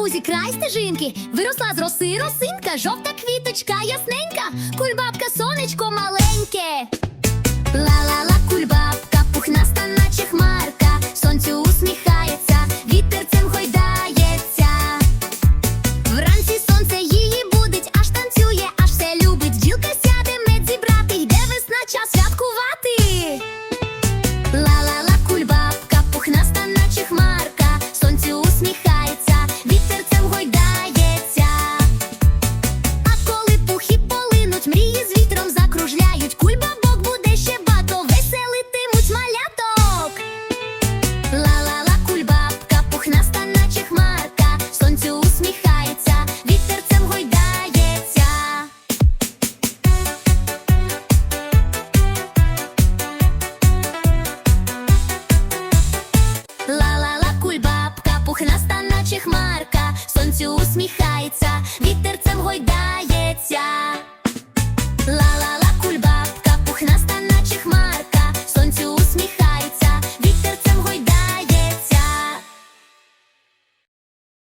лузі край стежинки, виросла з роси росинка, жовта квіточка ясненька, кульбабка, сонечко маленьке. Ла-ла-ла, кульбабка, пухнаста, наче хмарка, сонцю усміхається, вітерцем гойдається. Вранці сонце її будить, аж танцює, аж все любить. Бджілка сяде мед зібрати, йде весна, час святкувати. пухнаста, наче хмарка, сонцю усміхається, вітерцем гойдається.